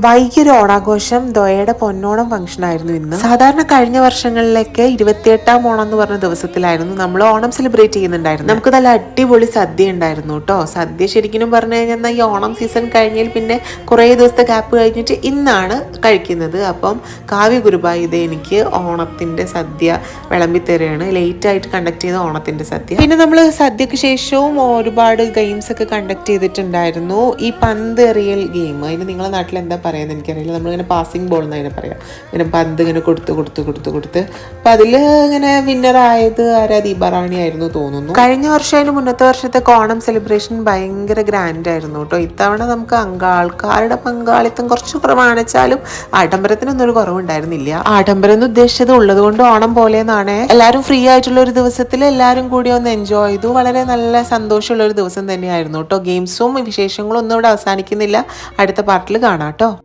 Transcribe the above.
വൈകിയൊരു ഓണാഘോഷം ദോയയുടെ പൊന്നോണം ഫംഗ്ഷൻ ആയിരുന്നു ഇന്ന്. സാധാരണ കഴിഞ്ഞ വർഷങ്ങളിലൊക്കെ ഇരുപത്തിയെട്ടാം ഓണം എന്ന് പറഞ്ഞ ദിവസത്തിലായിരുന്നു നമ്മൾ ഓണം സെലിബ്രേറ്റ് ചെയ്യുന്നുണ്ടായിരുന്നു. നമുക്ക് നല്ല അടിപൊളി സദ്യ ഉണ്ടായിരുന്നു കേട്ടോ സദ്യ ശരിക്കും പറഞ്ഞു കഴിഞ്ഞാൽ ഈ ഓണം സീസൺ കഴിഞ്ഞാൽ പിന്നെ കുറേ ദിവസത്തെ ഗ്യാപ്പ് കഴിഞ്ഞിട്ട് ഇന്നാണ് കഴിക്കുന്നത്. അപ്പം കാവ്യ ഗുരുബായി ഇത് എനിക്ക് ഓണത്തിന്റെ സദ്യ വിളമ്പി ലേറ്റ് ആയിട്ട് കണ്ടക്ട് ചെയ്ത ഓണത്തിന്റെ സദ്യ. പിന്നെ നമ്മൾ സദ്യക്ക് ശേഷവും ഒരുപാട് ഗെയിംസ് ഒക്കെ കണ്ടക്ട് ചെയ്തിട്ടുണ്ടായിരുന്നു. ഈ പന്ത് എറിയൽ ഗെയിം അതിന് നിങ്ങളുടെ നാട്ടിൽ എന്താ പറയുന്നത് എനിക്കറിയില്ല. നമ്മളിങ്ങനെ പാസിങ് ബോൾ എന്നതിനെ പറയാം. ഇങ്ങനെ പന്ത് ഇങ്ങനെ കൊടുത്ത് കൊടുത്ത് കൊടുത്ത് കൊടുത്ത്. അപ്പം അതിൽ ഇങ്ങനെ വിന്നറായത് ആരാ? ദീപാറാണി ആയിരുന്നു തോന്നുന്നു. കഴിഞ്ഞ വർഷം അതിന് മുന്നത്തെ വർഷത്തെ ഓണം സെലിബ്രേഷൻ ഭയങ്കര ഗ്രാൻഡ് ആയിരുന്നു കേട്ടോ. ഇത്തവണ നമുക്ക് അങ്കാൾക്കാരുടെ പങ്കാളിത്തം കുറച്ച് പ്രമാണിച്ചാലും ആഡംബരത്തിനൊന്നും ഒരു കുറവുണ്ടായിരുന്നില്ല. ആഡംബരം എന്ന് ഉദ്ദേശിച്ചത് ഉള്ളത് കൊണ്ട് ഓണം പോലെ എന്നാണ് എല്ലാവരും ഫ്രീ ആയിട്ടുള്ള ഒരു ദിവസത്തിൽ എല്ലാവരും കൂടി ഒന്ന് എൻജോയ് ചെയ്തു. വളരെ നല്ല സന്തോഷമുള്ള ഒരു ദിവസം തന്നെയായിരുന്നു കേട്ടോ. ഗെയിംസും വിശേഷങ്ങളും ഒന്നും ഇവിടെ അവസാനിക്കുന്നില്ല. അടുത്ത പാർട്ടിൽ കാണാം കേട്ടോ.